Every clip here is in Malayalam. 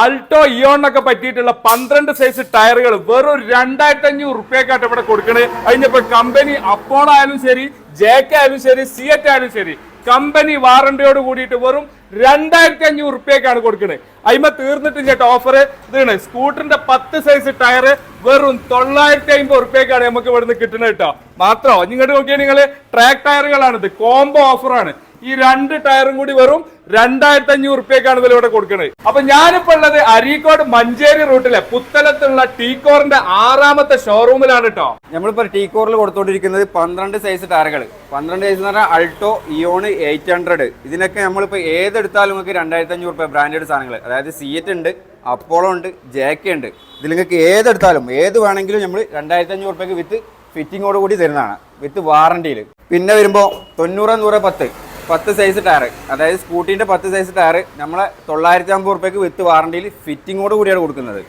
അൾട്ടോ ഇയോണൊക്കെ പറ്റിയിട്ടുള്ള പന്ത്രണ്ട് സൈസ് ടയറുകൾ വെറും രണ്ടായിരത്തി അഞ്ഞൂറ് റുപ്യക്കായിട്ട് ഇവിടെ കൊടുക്കണേ. അതിനിപ്പോ കമ്പനി അപ്പോളോ ആയാലും ശരി ജേക്ക് ആയാലും ശരി സിയറ്റ് ആയാലും ശരി കമ്പനി വാറണ്ടിയോട് കൂടിയിട്ട് വെറും രണ്ടായിരത്തി അഞ്ഞൂറ് റുപ്യക്കാണ് കൊടുക്കുന്നത് അതിമ തീർന്നിട്ട് ചേട്ടാ ഓഫർ ഇതാണ്. സ്കൂട്ടറിന്റെ പത്ത് സൈസ് ടയർ വെറും തൊള്ളായിരത്തി അമ്പത് റുപ്യക്കാണ് നമുക്ക് ഇവിടുന്ന് കിട്ടുന്നത് കേട്ടോ. മാത്രമോ ഇങ്ങോട്ട് നോക്കിയാൽ നിങ്ങൾ ട്രാക്ക് ടയറുകളാണിത് കോംബോ ഓഫറാണ് ഈ രണ്ട് ടയറും കൂടി വെറും രണ്ടായിരത്തി അഞ്ഞൂറ് റുപ്യക്കാണ് ഇതിൽ ഇവിടെ കൊടുക്കുന്നത് അപ്പൊ ഞാനിപ്പോ ഉള്ളത് അരീക്കോട് മഞ്ചേരി റൂട്ടിലെ പുത്തലത്തുള്ള ടീക്കോറിന്റെ ആറാമത്തെ ഷോറൂമിലാണ് കേട്ടോ നമ്മളിപ്പോ ടീക്കോറിൽ കോറിൽ കൊടുത്തോണ്ടിരിക്കുന്നത് പന്ത്രണ്ട് സൈസ് ടയറുകൾ പന്ത്രണ്ട് സൈസ് എന്ന് പറഞ്ഞാൽ അൾട്ടോ ഇയോൺ എയ്റ്റ് ഹൺഡ്രഡ് ഇതിനൊക്കെ നമ്മളിപ്പോ ഏതെടുത്താലും നിങ്ങൾക്ക് രണ്ടായിരത്തി അഞ്ഞൂറ് റുപ്യ ബ്രാൻഡഡ് സാധനങ്ങൾ അതായത് സിയറ്റ് ഉണ്ട് അപ്പോളോ ഉണ്ട് ജേക്ക ഉണ്ട്. ഇതിൽ നിങ്ങൾക്ക് ഏതെടുത്താലും ഏത് വേണമെങ്കിലും നമ്മൾ രണ്ടായിരത്തി അഞ്ഞൂറ് റുപ്യക്ക് വിത്ത് ഫിറ്റിങ്ങോട് കൂടി തരുന്നതാണ്. വിത്ത് വാറണ്ടിയിൽ പിന്നെ വരുമ്പോൾ തൊണ്ണൂറ് നൂറ് പത്ത്. പത്ത് സൈസ് ടയർ അതായത് സ്കൂട്ടീന്റെ പത്ത് സൈസ് ടയർ നമ്മൾ തൊള്ളായിരത്തി അമ്പത് റുപ്യക്ക് വിത്ത് വാറണ്ടിയിൽ ഫിറ്റിങ്ങോട് കൂടിയാണ് കൊടുക്കുന്നത്.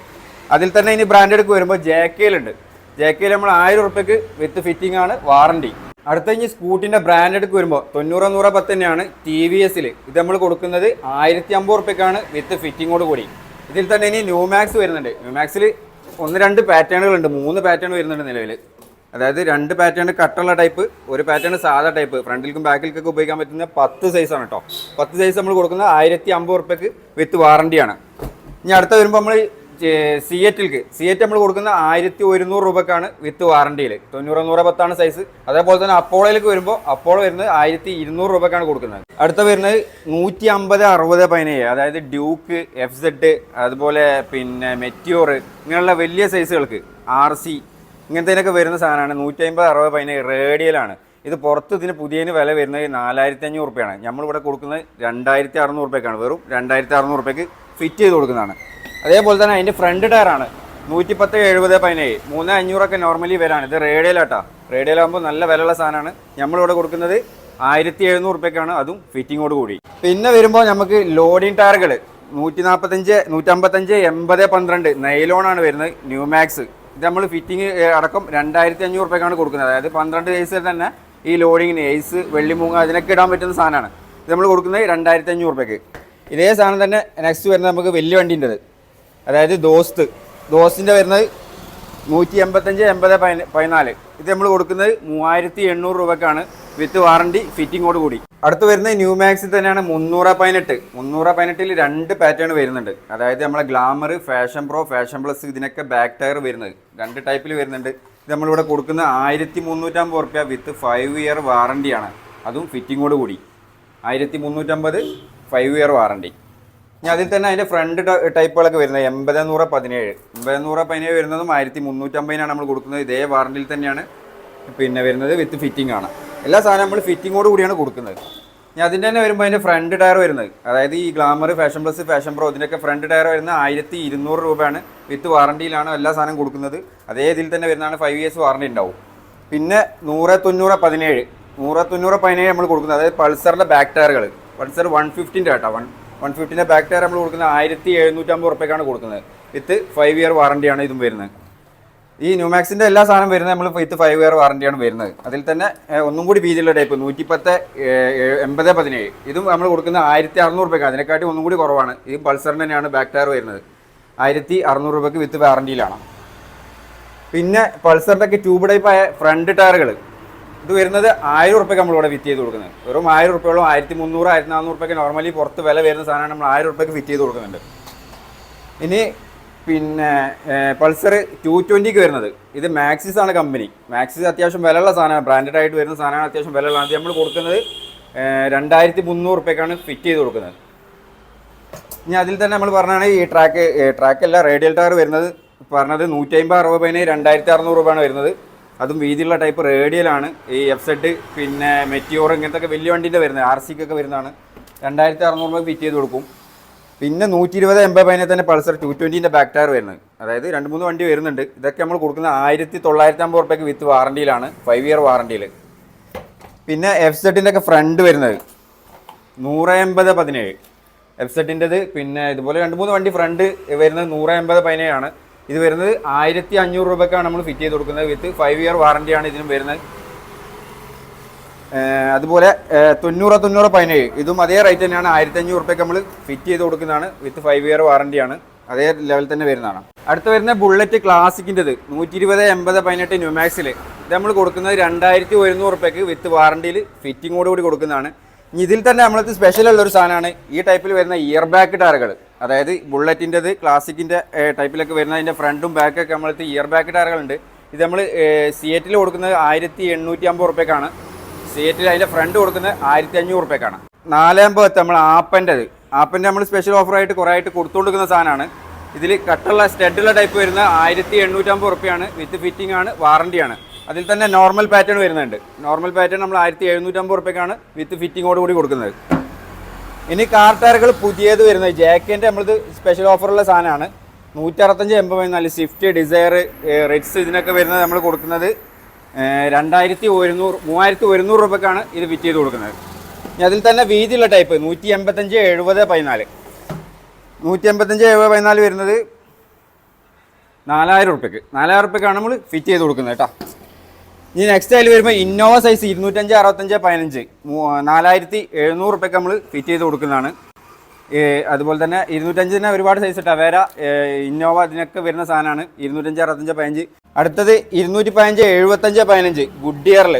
അതിൽ തന്നെ ഇനി ബ്രാൻഡഡ് വരുമ്പോൾ ജേക്കയിലുണ്ട് ജേക്കയിൽ നമ്മൾ ആയിരം റുപ്യക്ക് വിത്ത് ഫിറ്റിംഗ് ആണ് വാറണ്ടി അടുത്ത ഇനി സ്കൂട്ടിന്റെ ബ്രാൻഡഡ് വരുമ്പോൾ തൊണ്ണൂറ് നൂറ് പത്ത് തന്നെയാണ് ടി വി എസിൽ ഇത് നമ്മൾ കൊടുക്കുന്നത് ആയിരത്തി അമ്പത് റുപ്യക്കാണ് വിത്ത് ഫിറ്റിങ്ങോട് കൂടി. ഇതിൽ തന്നെ ഇനി ന്യൂമാക്സ് വരുന്നുണ്ട്. ന്യൂമാക്സിൽ ഒന്ന് രണ്ട് പാറ്റേണുകളുണ്ട് മൂന്ന് പാറ്റേൺ വരുന്നുണ്ട് നിലവിൽ അതായത് രണ്ട് പാറ്റേൺ കട്ടുള്ള ടൈപ്പ് ഒരു പാറ്റേൺ സാധാ ടൈപ്പ് ഫ്രണ്ടിൽക്കും ബാക്കിലേക്കൊക്കെ ഉപയോഗിക്കാൻ പറ്റുന്ന പത്ത് സൈസാണ് കേട്ടോ പത്ത് സൈസ് നമ്മൾ കൊടുക്കുന്നത് ആയിരത്തി അമ്പത് ഉറുപ്പ്യക്ക് വിത്ത് വാറണ്ടിയാണ് ഇനി അടുത്ത വരുമ്പോൾ നമ്മൾ സിയറ്റിൽക്ക് സിയറ്റ് നമ്മൾ കൊടുക്കുന്ന ആയിരത്തി ഒരുന്നൂറ് രൂപക്കാണ് വിത്ത് വാറണ്ടിയിൽ തൊണ്ണൂറ് നൂറ് പത്താണ് സൈസ് അതേപോലെ തന്നെ അപ്പോളയിലേക്ക് വരുമ്പോൾ അപ്പോളോ വരുന്നത് ആയിരത്തി ഇരുന്നൂറ് രൂപക്കാണ് കൊടുക്കുന്നത്. അടുത്ത വരുന്നത് നൂറ്റി അമ്പത് അറുപത് പതിനേഴ്. അതായത് ഡ്യൂക്ക് എഫ് സെഡ് അതുപോലെ പിന്നെ മെറ്റിയോർ ഇങ്ങനെയുള്ള വലിയ സൈസുകൾക്ക് ആർ സി ഇങ്ങനത്തേനൊക്കെ വരുന്ന സാധനമാണ്. നൂറ്റി അമ്പത് അറുപത് പതിനേഴ് റേഡിയലാണ്. ഇത് പുറത്ത് ഇതിന് പുതിയതിന് വില വരുന്നത് നാലായിരത്തി അഞ്ഞൂറ് റുപ്യാണ്. നമ്മളിവിടെ കൊടുക്കുന്നത് രണ്ടായിരത്തി അറുന്നൂറ് റുപ്യക്കാണ്. വെറും രണ്ടായിരത്തി അറുന്നൂറ് റുപ്യക്ക് ഫിറ്റ് ചെയ്ത് കൊടുക്കുന്നതാണ്. അതേപോലെ തന്നെ അതിന്റെ ഫ്രണ്ട് ടയറാണ് നൂറ്റി പത്ത് എഴുപത് പതിനേഴ് മൂന്ന് അഞ്ഞൂറൊക്കെ നോർമലി വിലയാണ്. ഇത് റേഡിയലാട്ടാ റേഡിയലാകുമ്പോൾ നല്ല വിലയുള്ള സാധനമാണ്. നമ്മളിവിടെ കൊടുക്കുന്നത് ആയിരത്തി എഴുന്നൂറ് റുപ്യക്കാണ്. അതും ഫിറ്റിങ്ങോട് കൂടി. പിന്നെ വരുമ്പോൾ നമുക്ക് ലോഡിങ് ടയറുകൾ നൂറ്റി നാൽപ്പത്തഞ്ച് നൂറ്റമ്പത്തഞ്ച് എൺപത് പന്ത്രണ്ട് നൈലോണാണ് വരുന്നത്. ന്യൂമാക്സ് ഇത് നമ്മൾ ഫിറ്റിംഗ് അടക്കം രണ്ടായിരത്തി അഞ്ഞൂറ് റുപ്യക്കാണ് കൊടുക്കുന്നത്. അതായത് പന്ത്രണ്ട് സൈസിൽ തന്നെ ഈ ലോഡിങ്ങിന് എയ്സ് വെള്ളിമൂങ്ങ അതിനൊക്കെ ഇടാൻ പറ്റുന്ന സാധനമാണ്. ഇത് നമ്മൾ കൊടുക്കുന്നത് രണ്ടായിരത്തി അഞ്ഞൂറ് റുപ്യക്ക്. ഇതേ സാധനം തന്നെ നെക്സ്റ്റ് വരുന്നത് നമുക്ക് വലിയ വണ്ടീന്റെത്. അതായത് ദോസ്ത്. ദോസ്തിന്റെ വരുന്നത് നൂറ്റി എൺപത്തഞ്ച് എൺപത് പതിന- പതിനാല്. ഇത് നമ്മൾ കൊടുക്കുന്നത് മൂവായിരത്തി എണ്ണൂറ് രൂപക്കാണ്. വിത്ത് വാറണ്ടി ഫിറ്റിങ്ങോട് കൂടി. അടുത്ത് വരുന്നത് ന്യൂ മാക്സിൽ തന്നെയാണ് മുന്നൂറ് പതിനെട്ട്. മുന്നൂറ് പതിനെട്ടിൽ രണ്ട് പാറ്റേൺ വരുന്നുണ്ട്. അതായത് നമ്മളെ glamour fashion pro fashion plus ഇതിനൊക്കെ ബാക്ക് ടയർ വരുന്നത്. രണ്ട് ടൈപ്പിൽ വരുന്നുണ്ട്. ഇത് നമ്മളിവിടെ കൊടുക്കുന്ന ആയിരത്തി മുന്നൂറ്റമ്പത് റുപ്യ വിത്ത് ഫൈവ് ഇയർ വാറണ്ടിയാണ് അതും ഫിറ്റിങ്ങോട് കൂടി. ആയിരത്തി മുന്നൂറ്റമ്പത് ഫൈവ് ഇയർ വാറണ്ടി ഇനി അതിൽ തന്നെ അതിന്റെ ഫ്രണ്ട് ടൈപ്പുകളൊക്കെ വരുന്നത്. എൺപത് നൂറ് പതിനേഴ്. എൺപത് നൂറ് പതിനേഴ് വരുന്നതും ആയിരത്തി മുന്നൂറ്റമ്പതിനാണ് നമ്മൾ കൊടുക്കുന്നത്. ഇതേ വാറണ്ടിയിൽ തന്നെയാണ് പിന്നെ വരുന്നത് വിത്ത് ഫിറ്റിംഗ് ആണ്. എല്ലാ സാധനവും നമ്മൾ ഫിറ്റിങ്ങോട് കൂടിയാണ് കൊടുക്കുന്നത്. ഇനി അതിന്റെ തന്നെ വരുമ്പോൾ അതിന്റെ ഫ്രണ്ട് ടയർ വരുന്നത്. അതായത് ഈ glamour fashion plus fashion pro ഇതിന്റെയൊക്കെ ഫ്രണ്ട് ടയർ വരുന്നത് ആയിരത്തി ഇരുന്നൂറ് രൂപയാണ് വിത്ത് വാറണ്ടിയിലാണ് എല്ലാ സാധനവും കൊടുക്കുന്നത്. അതേ ഇതിൽ തന്നെ വരുന്നതാണ് ഫൈവ് ഇയേഴ്സ് വാറണ്ടി ഉണ്ടാവും. പിന്നെ നൂറ് തൊണ്ണൂറ് പതിനേഴ്. നൂറ് തൊണ്ണൂറ് പതിനേഴ് നമ്മൾ കൊടുക്കുന്നത്. അതായത് പൾസറിന്റെ ബാക്ക് ടയറുകൾ പൾസർ വൺ ഫിഫ്റ്റിന്റെ കേട്ടോ. വൺ വൺ ഫിഫ്റ്റിന്റെ ബാക്ക് ടയർ നമ്മൾ കൊടുക്കുന്നത് ആയിരത്തി എഴുന്നൂറ്റമ്പത് റുപ്യക്കാണ് കൊടുക്കുന്നത്. വിത്ത് ഫൈവ് ഇയർ വാറണ്ടിയാണ് ഇതും വരുന്നത്. ഈ ന്യൂമാക്സിന്റെ എല്ലാ സാധനം വരുന്നത് നമ്മൾ വിത്ത് ഫൈവ് ഇയർ വാറണ്ടിയാണ് വരുന്നത്. അതിൽ തന്നെ ഒന്നും കൂടി വീതിയുള്ള ടൈപ്പ് നൂറ്റിപ്പത്ത് എൺപത് പതിനേഴ്. ഇതും നമ്മൾ കൊടുക്കുന്ന ആയിരത്തി അറുന്നൂറ് രൂപയ്ക്ക് അതിനെക്കാട്ടി ഒന്നും കൂടി കുറവാണ്. ഈ പൾസറിന് തന്നെയാണ് ബാക്ക് ടയർ വരുന്നത്. ആയിരത്തി അറുന്നൂറ് രൂപയ്ക്ക് വിത്ത് വാറണ്ടിയിലാണ് പിന്നെ പൾസറിന്റെ ഒക്കെ ട്യൂബ് ടൈപ്പ് ആയ ഫ്രണ്ട് ടയറുകൾ ഇത് വരുന്നത് ആയിരം ഉറുപ്പ്യക്ക് നമ്മളിവിടെ വിറ്റ് ചെയ്ത് കൊടുക്കുന്നത്. വെറും ആയിരം ഉറുപ്പ്യോളം ആയിരത്തി മുന്നൂറ് ആയിരത്തി നാനൂറ് ഉറുപ്പ്യക്ക് നോർമലി പുറത്ത് വില വരുന്ന സാധനമാണ് നമ്മൾ ആയിരം ഉറുപ്പ്യക്ക് ഫിറ്റ് ചെയ്ത് കൊടുക്കുന്നുണ്ട്. ഇനി പിന്നെ പൾസർ ടു ട്വന്റിക്ക് വരുന്നത്. ഇത് മാക്സിസ് ആണ് കമ്പനി. മാക്സിസ് അത്യാവശ്യം വിലയുള്ള സാധനമാണ്. ബ്രാൻഡഡ് ആയിട്ട് വരുന്ന സാധനമാണ് അത്യാവശ്യം വിലയുള്ളതാണ് നമ്മൾ കൊടുക്കുന്നത് രണ്ടായിരത്തി മുന്നൂറ് റുപ്യക്കാണ് ഫിറ്റ് ചെയ്ത് കൊടുക്കുന്നത്. ഇനി അതിൽ തന്നെ നമ്മൾ പറഞ്ഞാണ് ഈ ട്രാക്ക് ട്രാക്ക് അല്ല റേഡിയൽ ടയർ വരുന്നത്. പറഞ്ഞത് നൂറ്റി അമ്പത് പതിന് രണ്ടായിരത്തി അറുന്നൂറ് രൂപയാണ് വരുന്നത്. അതും വീതിയുള്ള ടൈപ്പ് റേഡിയൽ ആണ്. ഈ എഫ് സെഡ് പിന്നെ മെറ്റിയോർ ഇങ്ങനത്തെ വലിയ വണ്ടീന്റെ വരുന്നത്. ആർ സിക്കൊക്കെ വരുന്നതാണ്. രണ്ടായിരത്തി അറുന്നൂറ് രൂപ ഫിറ്റ് ചെയ്ത് കൊടുക്കും. പിന്നെ നൂറ്റി ഇരുപത് എൺപത് പതിനെ തന്നെ പൾസർ ടു ട്വന്റീന്റെ ബാക്ക് ടയർ വരുന്നത്. അതായത് രണ്ട് മൂന്ന് വണ്ടി വരുന്നുണ്ട്. ഇതൊക്കെ നമ്മൾ കൊടുക്കുന്ന ആയിരത്തി തൊള്ളായിരത്തി അമ്പത് റുപ്യക്ക് വിത്ത് വാറണ്ടിയിലാണ്. ഫൈവ് ഇയർ വാറണ്ടിയിൽ പിന്നെ എഫ് സെഡിന്റെ ഒക്കെ ഫ്രണ്ട് വരുന്നത്. നൂറ് എൺപത് പതിനേഴ് എഫ് സെഡിന്റെത് പിന്നെ ഇതുപോലെ രണ്ട് മൂന്ന് വണ്ടി ഫ്രണ്ട് വരുന്നത് നൂറ് എൺപത് പതിനേഴാണ്. ഇത് വരുന്നത് ആയിരത്തി അഞ്ഞൂറ് രൂപക്കാണ് നമ്മൾ ഫിറ്റ് ചെയ്ത് കൊടുക്കുന്നത്. വിത്ത് ഫൈവ് ഇയർ വാറണ്ടിയാണ് ഇതിനും വരുന്നത്. അതുപോലെ തൊണ്ണൂറ് തൊണ്ണൂറ് പതിനേഴ്. ഇതും അതേ റേറ്റ് തന്നെയാണ്. ആയിരത്തി അഞ്ഞൂറ് റുപ്യക്ക് നമ്മൾ ഫിറ്റ് ചെയ്ത് കൊടുക്കുന്നതാണ് വിത്ത് ഫൈവ് ഇയർ വാറണ്ടിയാണ് അതേ ലെവൽ തന്നെ വരുന്നതാണ്. അടുത്ത് വരുന്ന ബുള്ളറ്റ് ക്ലാസിക്കിന്റെത് നൂറ്റി ഇരുപത് എൺപത് പതിനെട്ട് ന്യൂമാക്സിൽ ഇത് നമ്മൾ കൊടുക്കുന്നത് രണ്ടായിരത്തി ഒരുന്നൂറ് റുപ്യക്ക് വിത്ത് വാറണ്ടിയിൽ ഫിറ്റിങ്ങോട് കൂടി കൊടുക്കുന്നതാണ്. ഇനി ഇതിൽ തന്നെ നമ്മളത് സ്പെഷ്യൽ ഉള്ളൊരു സാധനമാണ് ഈ ടൈപ്പിൽ വരുന്ന ഇയർ ബാക്ക് ടയറുകൾ അതായത് ബുള്ളറ്റിന്റെത് ക്ലാസിക്കിന്റെ ടൈപ്പിലൊക്കെ വരുന്ന അതിന്റെ ഫ്രണ്ടും ബാക്കൊക്കെ നമ്മളത് ഇയർ ബാക്ക് ടയറുകളുണ്ട് ഇത് നമ്മൾ സിയറ്റിൽ കൊടുക്കുന്നത് ആയിരത്തി എണ്ണൂറ്റി അമ്പത് റുപ്യക്കാണ്. സിയറ്റിൽ അതിന്റെ ഫ്രണ്ട് കൊടുക്കുന്നത് ആയിരത്തി അഞ്ഞൂറ് റുപ്യക്കാണ് നാലാമ്പത്ത് നമ്മൾ ആപ്പന്റെത്. ആപ്പന്റെ നമ്മൾ സ്പെഷ്യൽ ഓഫറായിട്ട് കുറേ ആയിട്ട് കൊടുത്തുകൊടുക്കുന്ന സാധനമാണ്. ഇതിൽ കട്ടുള്ള സ്റ്റഡുള്ള ടൈപ്പ് വരുന്ന ആയിരത്തി എണ്ണൂറ്റമ്പത് റുപ്യാണ്. വിത്ത് ഫിറ്റിംഗ് ആണ് വാറണ്ടിയാണ് അതിൽ തന്നെ നോർമൽ പാറ്റേൺ വരുന്നുണ്ട്. നോർമൽ പാറ്റേൺ നമ്മൾ ആയിരത്തി എഴുന്നൂറ്റമ്പത് റുപ്യക്കാണ് വിത്ത് ഫിറ്റിങ്ങോട് കൂടി കൊടുക്കുന്നത്. ഇനി കാർ ടയറുകൾ പുതിയത് വരുന്നത്. ജാക്കിന്റെ നമ്മളിത് സ്പെഷ്യൽ ഓഫറുള്ള സാധനമാണ്. നൂറ്ററുപത്തഞ്ച് എൺപത് പതിനാല് സ്വിഫ്റ്റ് ഡിസയർ റിറ്റ്സ് ഇതിനൊക്കെ വരുന്നത് നമ്മൾ കൊടുക്കുന്നത് രണ്ടായിരത്തി ഒരുന്നൂറ് മൂവായിരത്തി ഒരുന്നൂറ് രൂപക്കാണ് ഇത് ഫിറ്റ് ചെയ്ത് കൊടുക്കുന്നത്. അതിൽ തന്നെ വീതിയുള്ള ടൈപ്പ് നൂറ്റി എൺപത്തഞ്ച് എഴുപത് പതിനാല്. നൂറ്റി എൺപത്തഞ്ച് എഴുപത് പതിനാല് വരുന്നത് നാലായിരം ഉറുപ്പ്യക്ക്. നാലായിരം ഉറുപ്പ്യക്കാണ് നമ്മൾ ഫിറ്റ് ചെയ്ത് കൊടുക്കുന്നത് കേട്ടോ. ഇനി നെക്സ്റ്റ് അതിൽ വരുമ്പോൾ ഇന്നോവ സൈസ് ഇരുന്നൂറ്റഞ്ച് അറുപത്തഞ്ച് പതിനഞ്ച്. നാലായിരത്തി എഴുന്നൂറ് ഉറുപ്പ്യക്ക് നമ്മൾ ഫിറ്റ് ചെയ്ത് കൊടുക്കുന്നതാണ്. അതുപോലെ തന്നെ ഇരുന്നൂറ്റഞ്ചിന് ഒരുപാട് സൈസ് വേറെ ഇന്നോവ ഇതിനൊക്കെ വരുന്ന സാധനമാണ്. ഇരുന്നൂറ്റഞ്ച് അറുപത്തഞ്ച് പതിനഞ്ച്. അടുത്തത് ഇരുന്നൂറ്റി പതിനഞ്ച് എഴുപത്തഞ്ച് പതിനഞ്ച്. ഗുഡ് ഇയറിൽ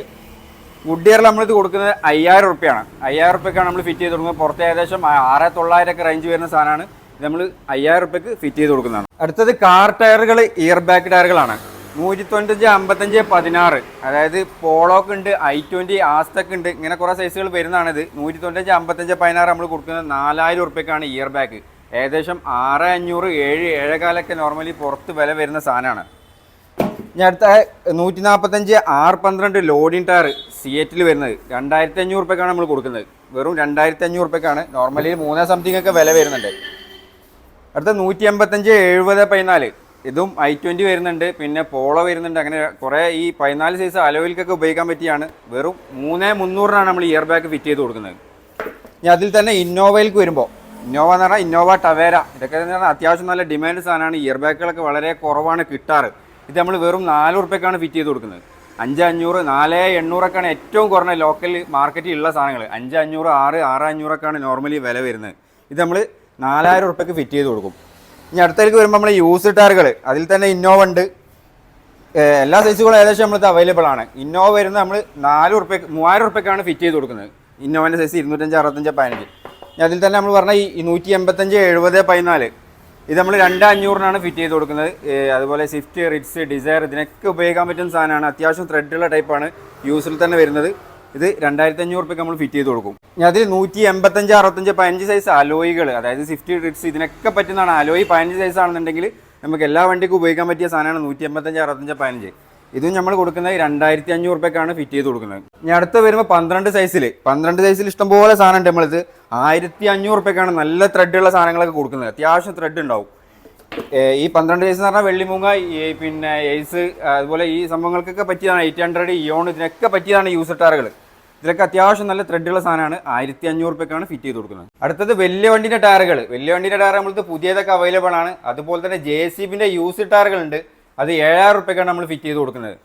ഗുഡ് ഇയറിൽ നമ്മളിത് കൊടുക്കുന്നത് അയ്യായിരം റുപ്യാണ് അയ്യായിരം റുപ്യക്കാണ് നമ്മൾ ഫിറ്റ് ചെയ്ത് കൊടുക്കുന്നത്. പുറത്ത് ഏകദേശം ആറ് തൊള്ളായിരം ഒക്കെ റേഞ്ച് വരുന്ന സാധനമാണ്. നമ്മൾ അയ്യായിരം റുപ്യക്ക് ഫിറ്റ് ചെയ്ത് കൊടുക്കുന്നതാണ്. അടുത്തത് കാർ ടയറുകൾ ഇയർ ബാക്ക് ടയറുകളാണ് നൂറ്റി തൊണ്ണൂറ്റഞ്ച് അമ്പത്തഞ്ച് പതിനാറ്. അതായത് പോളോക്ക് ഉണ്ട് ഐ ട്വന്റി ആസ്തക്ക് ഉണ്ട്. ഇങ്ങനെ കുറേ സൈസുകൾ വരുന്നതാണിത്. നൂറ്റി തൊണ്ണൂറ്റഞ്ച് അമ്പത്തഞ്ച് പതിനാറ് നമ്മൾ കൊടുക്കുന്നത് നാലായിരം ഉറുപ്പ്യക്കാണ് ഇയർ ബാക്ക് ഏകദേശം ആറ് അഞ്ഞൂറ് ഏഴ് ഏഴേകാലൊക്കെ നോർമലി പുറത്ത് വില വരുന്ന സാധനമാണ്. ഇനി അടുത്ത നൂറ്റി നാൽപ്പത്തഞ്ച് ആറ് പന്ത്രണ്ട് ലോഡിൻ ടയർ സിയറ്റിൽ വരുന്നത്. രണ്ടായിരത്തി അഞ്ഞൂറ് ഉറുപ്പ്യക്കാണ് നമ്മൾ കൊടുക്കുന്നത്. വെറും രണ്ടായിരത്തി അഞ്ഞൂറ് ഉറുപ്പ്യക്കാണ് നോർമലി മൂന്നേ സംതിങ് ഒക്കെ വില വരുന്നുണ്ട്. അടുത്ത നൂറ്റി എൺപത്തഞ്ച് എഴുപത് പതിനാല്. ഇതും ഐ ട്വന്റി വരുന്നുണ്ട്. പിന്നെ പോളോ വരുന്നുണ്ട്. അങ്ങനെ കുറേ ഈ പതിനാല് സൈസ് അലോയിൽക്കൊക്കെ ഉപയോഗിക്കാൻ പറ്റിയാണ്. വെറും മൂന്നേ മുന്നൂറിനാണ് നമ്മൾ ഇയർ ബാഗ് ഫിറ്റ് ചെയ്ത് കൊടുക്കുന്നത്. ഇനി അതിൽ തന്നെ ഇന്നോവയിലേക്ക് വരുമ്പോൾ ഇന്നോവ എന്ന് പറഞ്ഞാൽ ഇന്നോവ ടവേര. ഇതൊക്കെ എന്ന് പറഞ്ഞാൽ അത്യാവശ്യം നല്ല ഡിമാൻഡ് സാധനമാണ്. ഇയർ ബാഗുകളൊക്കെ വളരെ കുറവാണ് കിട്ടാറ്. ഇത് നമ്മൾ വെറും നാല് ഉറുപ്പ്യക്കാണ് ഫിറ്റ് ചെയ്ത് കൊടുക്കുന്നത്. അഞ്ച് അഞ്ഞൂറ് നാല് എണ്ണൂറൊക്കെയാണ് ഏറ്റവും കുറഞ്ഞ ലോക്കൽ മാർക്കറ്റിൽ ഉള്ള സാധനങ്ങൾ. അഞ്ച് അഞ്ഞൂറ് ആറ് ആറ് അഞ്ഞൂറൊക്കെയാണ് നോർമലി വില വരുന്നത്. ഇത് നമ്മൾ നാലായിരം ഉറുപ്പ്യക്ക് ഫിറ്റ് ചെയ്ത് കൊടുക്കും. ഇനി അടുത്തേക്ക് വരുമ്പോൾ നമ്മൾ യൂസ് ടയറുകൾ അതിൽ തന്നെ ഇന്നോവ ഉണ്ട്. എല്ലാ സൈസുകളും ഏകദേശം നമ്മളത് അവൈലബിൾ ആണ്. ഇന്നോവ വരുന്നത് നമ്മൾ നാല് ഉറുപ്പ്യ മൂവായിരം ഉറുപ്പ്യക്കാണ് ഫിറ്റ് ചെയ്ത് കൊടുക്കുന്നത്. ഇന്നോവന്റെ സൈസ് ഇരുന്നൂറ്റഞ്ച് അറുപത്തഞ്ച് പതിനഞ്ച്. അതിൽ തന്നെ നമ്മൾ പറഞ്ഞ ഈ നൂറ്റി എൺപത്തഞ്ച് എഴുപത് പതിനാല് ഇത് നമ്മൾ രണ്ട് അഞ്ഞൂറിനാണ് ഫിറ്റ് ചെയ്ത് കൊടുക്കുന്നത്. അതുപോലെ സ്വിഫ്റ്റ് റിറ്റ്സ് ഡിസയർ ഇതിനൊക്കെ ഉപയോഗിക്കാൻ പറ്റുന്ന സാധനമാണ്. അത്യാവശ്യം ത്രെഡുള്ള ടൈപ്പാണ് യൂസിൽ തന്നെ വരുന്നത്. ഇത് രണ്ടായിരത്തി അഞ്ഞൂറ് റുപ്യക്ക് നമ്മൾ ഫിറ്റ് ചെയ്ത് കൊടുക്കും. ഞാൻ അതിൽ നൂറ്റി എൺപത്തഞ്ച് അറുപത്തഞ്ച് പതിനഞ്ച് സൈസ് അലോയികൾ അതായത് സ്വിഫ്റ്റ് റിറ്റ്സ് ഇതിനൊക്കെ പറ്റുന്നതാണ്. അലോയി പതിനഞ്ച് സൈസ് ആണെന്നുണ്ടെങ്കിൽ നമുക്ക് എല്ലാ വണ്ടിക്കും ഉപയോഗിക്കാൻ പറ്റിയ സാധനമാണ് നൂറ്റി എൺപത്തഞ്ച് അറുപത്തഞ്ച് പതിനഞ്ച്. ഇതും നമ്മൾ കൊടുക്കുന്നത് രണ്ടായിരത്തി അഞ്ഞൂറ് റുപ്യക്കാണ് ഫിറ്റ് ചെയ്ത് കൊടുക്കുന്നത്. ഇനി അടുത്ത് വരുമ്പോൾ പന്ത്രണ്ട് സൈസിൽ പന്ത്രണ്ട് സൈസിൽ ഇഷ്ടംപോലെ സാധനം ഉണ്ട് നമ്മളിത്. ആയിരത്തി അഞ്ഞൂറ് റുപ്യക്കാണ് നല്ല ത്രെഡുള്ള സാധനങ്ങളൊക്കെ കൊടുക്കുന്നത്. അത്യാവശ്യം ത്രെഡ് ഉണ്ടാവും. ഈ പന്ത്രണ്ട് സൈസ് എന്ന് പറഞ്ഞാൽ ഈ പിന്നെ എയ്സ് അതുപോലെ ഈ സംഭവങ്ങൾക്കൊക്കെ പറ്റിയതാണ് എയ്റ്റ് ഹൺഡ്രഡ് ഇയോൺ ഇതിനൊക്കെ പറ്റിയതാണ് യൂസർ ടാറുകൾ ഇതിലൊക്കെ അത്യാവശ്യം നല്ല ത്രെഡുള്ള സാധനമാണ്. ആയിരത്തി അഞ്ഞൂറ് റുപ്യക്കാണ് ഫിറ്റ് ചെയ്ത് കൊടുക്കുന്നത്. അടുത്തത് വലിയ വണ്ടിന്റെ ടയറുകൾ വലിയ വണ്ടിന്റെ ടയർ നമ്മൾ പുതിയതൊക്കെ അവൈലബിൾ ആണ്. അതുപോലെ തന്നെ ജെ സി ബിന്റെ യൂസ് ടയറുകളുണ്ട് അത് ഏഴായിരം റുപ്യക്കാണ് നമ്മൾ ഫിറ്റ് ചെയ്ത് കൊടുക്കുന്നത്.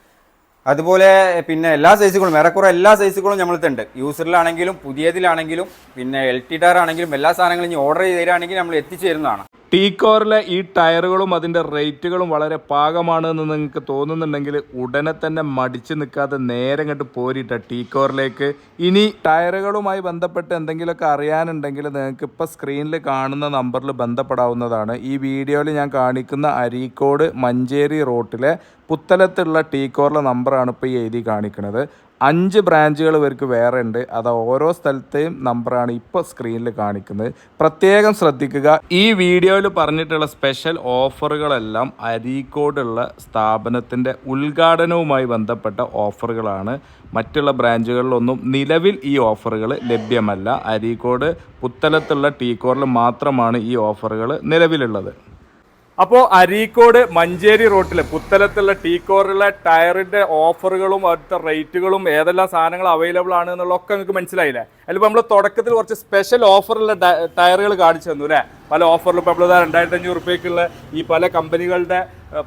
അതുപോലെ പിന്നെ എല്ലാ സൈസുകളും ഏറെക്കുറെ എല്ലാ സൈസുകളും നമ്മളിത്തുണ്ട് യൂസറിലാണെങ്കിലും പുതിയതിലാണെങ്കിലും പിന്നെ എൽ ടി ടയർ ആണെങ്കിലും എല്ലാ സാധനങ്ങളും ഇനി ഓർഡർ ചെയ്ത് തരാണെങ്കിൽ നമ്മൾ എത്തിച്ചു തരുന്നതാണ് ടീക്കോറിലെ ഈ ടയറുകളും അതിന്റെ റേറ്റുകളും വളരെ പാകമാണ് എന്ന് നിങ്ങൾക്ക് തോന്നുന്നുണ്ടെങ്കിൽ ഉടനെ തന്നെ മടിച്ചു നിൽക്കാതെ നേരെ അങ്ങോട്ട് പോരിട്ട ടീക്കോറിലേക്ക്. ഇനി ടയറുകളുമായി ബന്ധപ്പെട്ട് എന്തെങ്കിലുമൊക്കെ അറിയാനുണ്ടെങ്കിൽ നിങ്ങൾക്ക് ഇപ്പോൾ സ്ക്രീനിൽ കാണുന്ന നമ്പറിൽ ബന്ധപ്പെടാവുന്നതാണ്. ഈ വീഡിയോയിൽ ഞാൻ കാണിക്കുന്ന അരീക്കോട് മഞ്ചേരി റോട്ടിലെ പുത്തലത്തുള്ള ടീക്കോറിലെ നമ്പറാണ് ഇപ്പോൾ ഈ എഴുതി കാണിക്കുന്നത്. അഞ്ച് ബ്രാഞ്ചുകൾ ഇവർക്ക് വേറെ ഉണ്ട് അത് ഓരോ സ്ഥലത്തെയും നമ്പറാണ് ഇപ്പോൾ സ്ക്രീനിൽ കാണിക്കുന്നത്. പ്രത്യേകം ശ്രദ്ധിക്കുക. ഈ വീഡിയോയിൽ പറഞ്ഞിട്ടുള്ള സ്പെഷ്യൽ ഓഫറുകളെല്ലാം അരീക്കോടുള്ള സ്ഥാപനത്തിന്റെ ഉദ്ഘാടനവുമായി ബന്ധപ്പെട്ട ഓഫറുകളാണ് മറ്റുള്ള ബ്രാഞ്ചുകളിലൊന്നും നിലവിൽ ഈ ഓഫറുകൾ ലഭ്യമല്ല. അരീക്കോട് പുത്തലത്തുള്ള ടീക്കോറിൽ മാത്രമാണ് ഈ ഓഫറുകൾ നിലവിലുള്ളത്. അപ്പോൾ അരീക്കോട് മഞ്ചേരി റോട്ടിലെ പുത്തലത്തുള്ള ടീക്കോറിലെ ടയറിന്റെ ഓഫറുകളും അവിടുത്തെ റേറ്റുകളും ഏതെല്ലാം സാധനങ്ങൾ അവൈലബിൾ ആണ് എന്നുള്ളതൊക്കെ നിങ്ങൾക്ക് മനസ്സിലായില്ലേ? അതിലിപ്പോൾ നമ്മൾ തുടക്കത്തിൽ കുറച്ച് സ്പെഷ്യൽ ഓഫറുള്ള ടയറുകൾ കാണിച്ചു തന്നു അല്ലേ? പല ഓഫറിലും ഇപ്പോൾ നമ്മൾ രണ്ടായിരത്തി അഞ്ഞൂറ് റുപ്യക്കുള്ള ഈ പല കമ്പനികളുടെ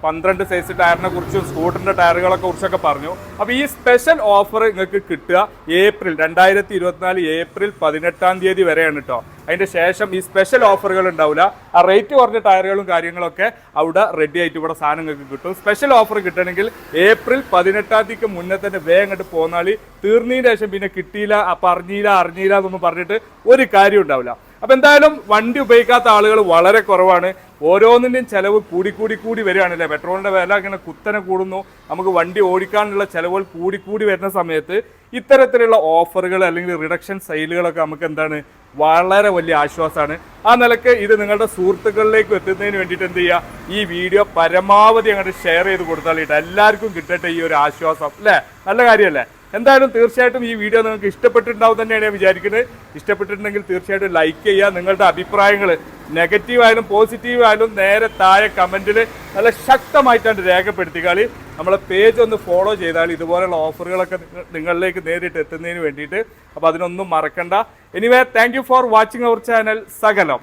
പന്ത്രണ്ട് സൈസ് ടയറിനെ കുറിച്ചും സ്കൂട്ടറിന്റെ ടയറുകളെ കുറിച്ചൊക്കെ പറഞ്ഞു. അപ്പോൾ ഈ സ്പെഷ്യൽ ഓഫർ നിങ്ങൾക്ക് കിട്ടുക ഏപ്രിൽ രണ്ടായിരത്തി ഇരുപത്തിനാല് ഏപ്രിൽ പതിനെട്ടാം തീയതി വരെയാണ് കേട്ടോ അതിന്റെ ശേഷം ഈ സ്പെഷ്യൽ ഓഫറുകൾ ഉണ്ടാവില്ല ആ റേറ്റ് കുറഞ്ഞ ടയറുകളും കാര്യങ്ങളൊക്കെ അവിടെ റെഡി ആയിട്ട് ഇവിടെ സാധനം നിങ്ങൾക്ക് കിട്ടും. സ്പെഷ്യൽ ഓഫർ കിട്ടണമെങ്കിൽ ഏപ്രിൽ പതിനെട്ടാം തീയതിക്ക് മുന്നേ തന്നെ വേഗം അങ്ങോട്ട് പോന്നാളി തീർന്നതിന് ശേഷം പിന്നെ കിട്ടിയില്ല പറഞ്ഞില്ല അറിഞ്ഞില്ല അറിഞ്ഞില്ല എന്നൊന്നും പറഞ്ഞിട്ട് ഒരു കാര്യം ഉണ്ടാവില്ല. അപ്പൊ എന്തായാലും വണ്ടി ഉപയോഗിക്കാത്ത ആളുകൾ വളരെ കുറവാണ്. ഓരോന്നിന്റെയും ചെലവ് കൂടി കൂടി കൂടി വരികയാണല്ലേ? പെട്രോളിന്റെ വില ഇങ്ങനെ കുത്തനെ കൂടുന്നു. നമുക്ക് വണ്ടി ഓടിക്കാനുള്ള ചെലവുകൾ കൂടി കൂടി വരുന്ന സമയത്ത് ഇത്തരത്തിലുള്ള ഓഫറുകൾ അല്ലെങ്കിൽ റിഡക്ഷൻ സെയിലുകളൊക്കെ നമുക്ക് എന്താണ്? വളരെ വലിയ ആശ്വാസമാണ്. ആ നിലയ്ക്ക് ഇത് നിങ്ങളുടെ സുഹൃത്തുക്കളിലേക്ക് എത്തുന്നതിന് വേണ്ടിയിട്ട് എന്ത് ചെയ്യുക? ഈ വീഡിയോ പരമാവധി അങ്ങോട്ട് ഷെയർ ചെയ്ത് കൊടുത്താൽ എല്ലാവർക്കും കിട്ടട്ടെ ഈ ഒരു ആശ്വാസം. അല്ലേ? നല്ല കാര്യമല്ലേ? എന്തായാലും തീർച്ചയായിട്ടും ഈ വീഡിയോ നിങ്ങൾക്ക് ഇഷ്ടപ്പെട്ടിട്ടുണ്ടാവും തന്നെയാണ് ഞാൻ വിചാരിക്കുന്നത്. ഇഷ്ടപ്പെട്ടിട്ടുണ്ടെങ്കിൽ തീർച്ചയായിട്ടും ലൈക്ക് ചെയ്യുക. നിങ്ങളുടെ അഭിപ്രായങ്ങൾ നെഗറ്റീവ് ആയാലും പോസിറ്റീവ് ആയാലും നേരെ താഴെ കമന്റിൽ നല്ല ശക്തമായിട്ടാണ് രേഖപ്പെടുത്തിക്കാളി നമ്മളെ പേജ് ഒന്ന് ഫോളോ ചെയ്താൽ ഇതുപോലെയുള്ള ഓഫറുകളൊക്കെ നിങ്ങൾ നിങ്ങളിലേക്ക് നേരിട്ട് എത്തുന്നതിന് വേണ്ടിയിട്ട്. അപ്പോൾ അതിനൊന്നും മറക്കണ്ട. Anyway thank for watching our channel സകലം.